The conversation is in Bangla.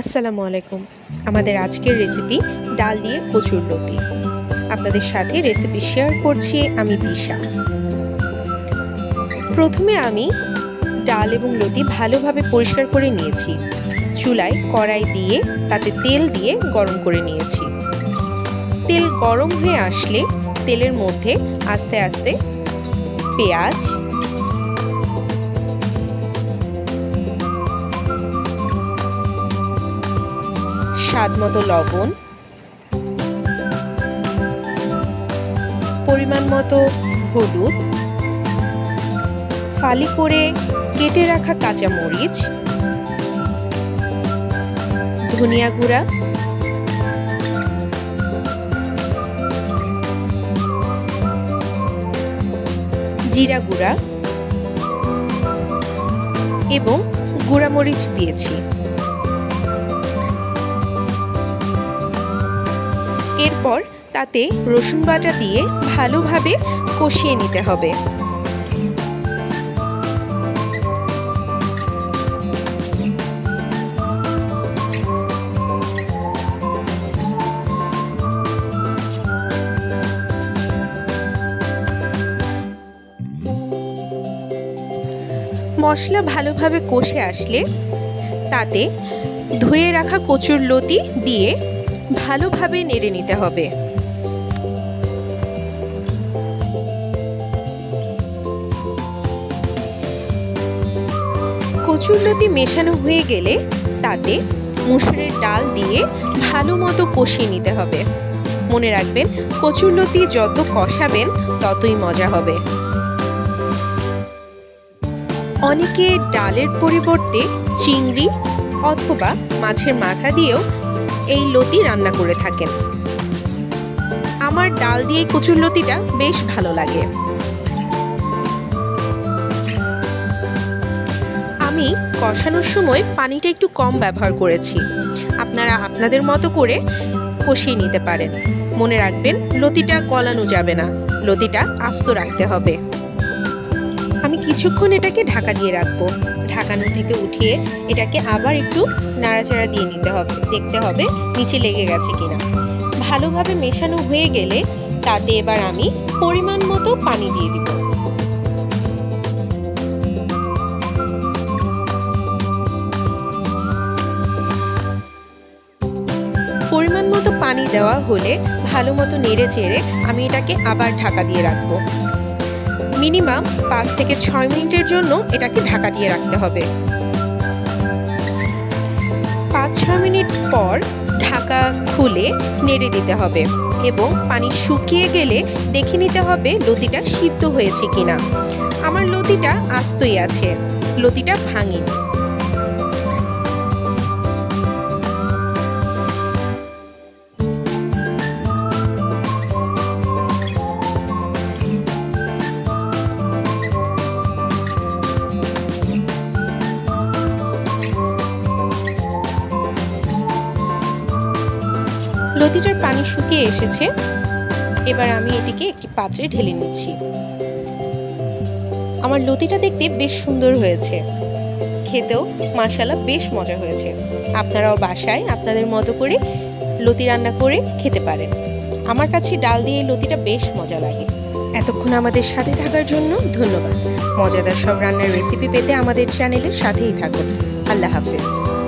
আসসালামু আলাইকুম। আমাদের আজকের রেসিপি ডাল দিয়ে কচুর লতি আপনাদের সাথে রেসিপি শেয়ার করছি আমি দিশা। প্রথমে আমি ডাল এবং লতি ভালোভাবে পরিষ্কার করে নিয়েছি। চুলায় কড়াই দিয়ে, তাতে তেল দিয়ে গরম করে নিয়েছি। তেল গরম হয়ে আসলে তেলের মধ্যে আস্তে আস্তে পেঁয়াজ স্বাদ মতো লবণ, পরিমাণ মতো হলুদ, ফালি করে কেটে রাখা কাঁচা মরিচ, ধনিয়া গুঁড়া, জিরা গুঁড়া এবং গুঁড়া মরিচ দিয়েছি। তাতে রসুন বাটা দিয়ে ভালোভাবে কষিয়ে নিতে হবে। মশলা ভালোভাবে কষে আসলে তাতে ধুয়ে রাখা কচুর লতি দিয়ে ভালোভাবে নেড়ে নিতে হবে। কচুরলতি মেশানো হয়ে গেলে তাতে মুসুরের ডাল দিয়ে ভালো মতো কষিয়ে নিতে হবে। মনে রাখবেন কচুরলতি যত কষাবেন, ততই মজা হবে। অনেকে ডালের পরিবর্তে চিংড়ি অথবা মাছের মাথা দিয়েও এই লতি রান্না করে থাকেন। আমার ডাল দিয়ে কচুর লতিটা বেশ ভালো লাগে। আমি কষানোর সময় পানিটা একটু কম ব্যবহার করেছি। আপনারা আপনাদের মতো করে কষিয়ে নিতে পারেন। মনে রাখবেন, লতিটা গলানো যাবে না। লতিটা আস্ত রাখতে হবে। আমি কিছুক্ষণ এটাকে ঢাকা দিয়ে রাখব। ঢাকানো থেকে উঠিয়ে এটাকে আবার একটু নাড়াচাড়া দিয়ে নিতে হবে। দেখতে হবে নিচে লেগে গেছে কিনা। ভালোভাবে মেশানো হয়ে গেলে তাতে এবার আমি পরিমাণ মতো পানি দিয়ে দিব। পরিমাণ মতো পানি দেওয়া হলে ভালো মতো নেড়ে চেড়ে আমি এটাকে আবার ঢাকা দিয়ে রাখব। মিনিমাম পাঁচ থেকে ছয় মিনিটের জন্য এটাকে ঢাকা দিয়ে রাখতে হবে। পাঁচ ছয় মিনিট পর ঢাকা খুলে নেড়ে দিতে হবে এবং পানি শুকিয়ে গেলে দেখে নিতে হবে লতিটা সিদ্ধ হয়েছে কিনা। আমার লতিটা আস্তই আছে, লতিটা ভাঙিনি। লতিটার পানি শুকিয়ে এসেছে। এবার আমি এটিকে একটি পাত্রে ঢেলে নিচ্ছি। আমার লতিটা দেখতে বেশ সুন্দর হয়েছে। খেতেও মাসালা বেশ মজা হয়েছে। আপনারাও বাসায় আপনাদের মতো করে লতি রান্না করে খেতে পারেন। আমার কাছে ডাল দিয়ে এই লতিটা বেশ মজা লাগে। এতক্ষণ আমাদের সাথে থাকার জন্য ধন্যবাদ। মজাদার সব রান্নার রেসিপি পেতে আমাদের চ্যানেলের সাথেই থাকুন। আল্লাহ হাফিজ।